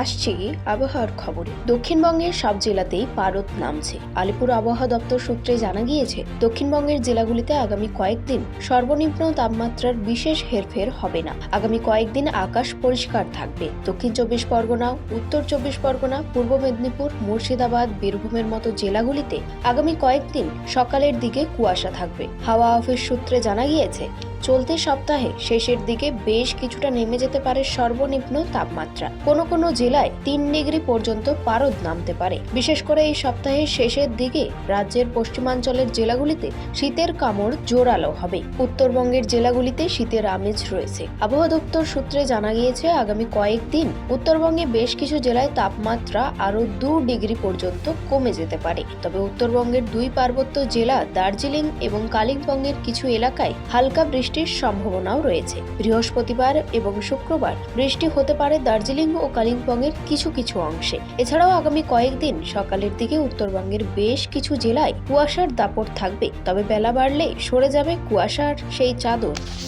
আসছি আবহাওয়ার খবরে। দক্ষিণবঙ্গের সব জেলাতেই পারদ নামছে। আলিপুর আবহাওয়া দপ্তর সূত্রে জানা গিয়েছে, দক্ষিণবঙ্গের জেলাগুলিতে আগামী কয়েকদিন সর্বনিম্ন তাপমাত্রার বিশেষ হেরফের হবে না। আগামী কয়েকদিন আকাশ পরিষ্কার থাকবে। দক্ষিণ চব্বিশ পরগনা, উত্তর চব্বিশ পরগনা, পূর্ব মেদিনীপুর, মুর্শিদাবাদ, বীরভূমের মতো জেলাগুলিতে আগামী কয়েকদিন সকালের দিকে কুয়াশা থাকবে। হাওয়া অফিস সূত্রে জানা গিয়েছে চলতি সপ্তাহে শেষের দিকে বেশ কিছুটা নেমে যেতে পারে সর্বনিম্ন তাপমাত্রা। কোনো কোনো জেলায় তিন ডিগ্রি পর্যন্ত পারদ নামতে পারে। বিশেষ করে এই সপ্তাহের শেষের দিকে রাজ্যের পশ্চিমাঞ্চলের জেলাগুলিতে শীতের কামড় জোরালো হবে। উত্তরবঙ্গের জেলাগুলিতে শীতের আমেজ রয়েছে। আবহাওয়া দপ্তর সূত্রে জানা গিয়েছে, আগামী কয়েকদিন উত্তরবঙ্গে বেশ কিছু জেলায় তাপমাত্রা আরও দু ডিগ্রি পর্যন্ত কমে যেতে পারে। তবে উত্তরবঙ্গের দুই পার্বত্য জেলা দার্জিলিং এবং কালিম্পংয়ের কিছু এলাকায় হালকা বৃষ্টির সম্ভাবনাও রয়েছে। বৃহস্পতিবার এবং শুক্রবার বৃষ্টি হতে পারে দার্জিলিং ও কালিম্পংয়ের কিছু কিছু অংশে। এছাড়াও আগামী কয়েকদিন সকালের দিকে উত্তরবঙ্গের বেশ কিছু জেলায় কুয়াশার দাপট থাকবে। তবে বেলা বাড়লে সরে যাবে কুয়াশার সেই চাদর।